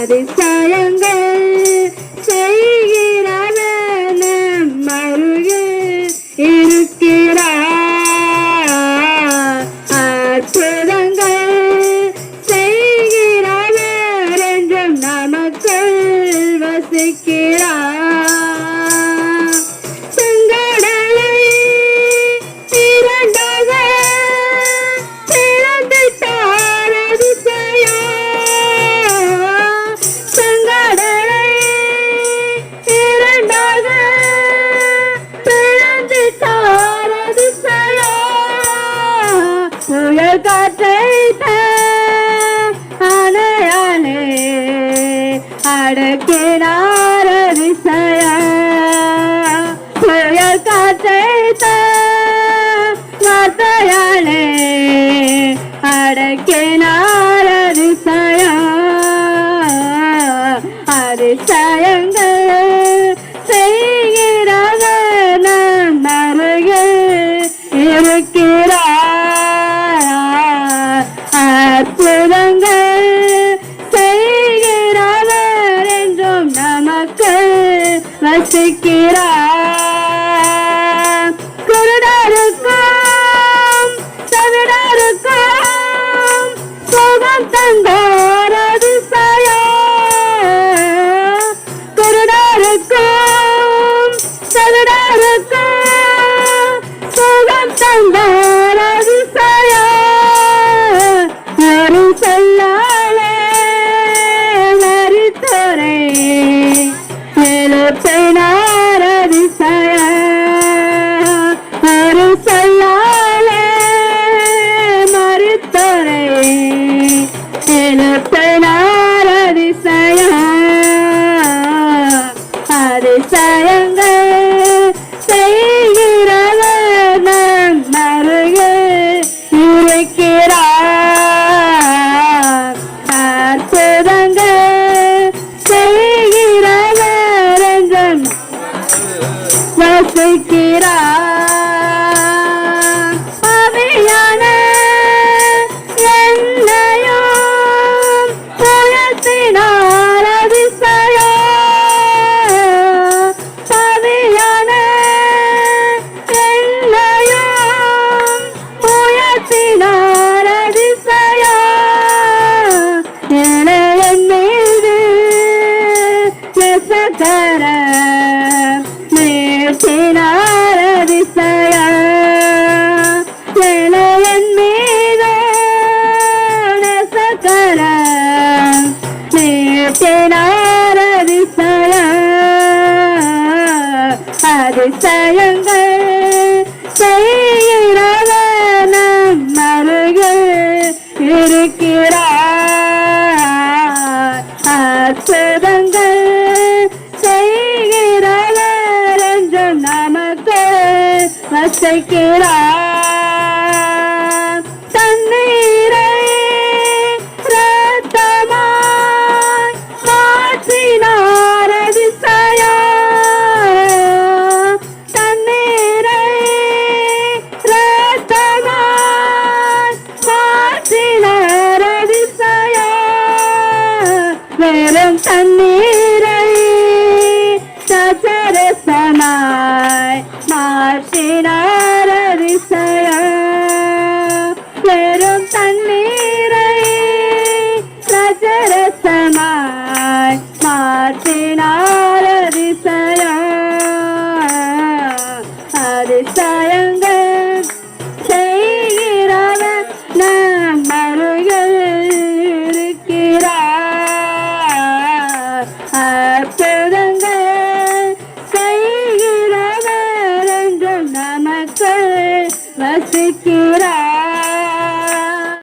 அதிசயங்கள் செய்கிறவர் நம் இருக்கிறார். அற்புதங்கள் செய்கிறவர் என்றும் நமக்குள் வசிக்கிறார். அடக்கினார் அதிசயம். அதிசயங்கள் செய்கிறத நம் அருகில் இருக்கிறார் அற்புதங்கள் செய்கிறவர் என்றும் நமக்கு வசிக்கிறார் எழுப்பினார் அதிசயங்கள் செய்கிறவர் நம் அருகில் இருக்கிறார். அற்புதங்கள் செய்கிறவர் என்று நமக்கு வசிக்கிறார். നേരം തന്നീരായി. സസരസനായി മാർഷിനാരതിശയ നേരം തന്നീരായി. സസരസനായി മാഷിനാ செய்கிறவர் என்று நமக்கு வசிக்கிறார்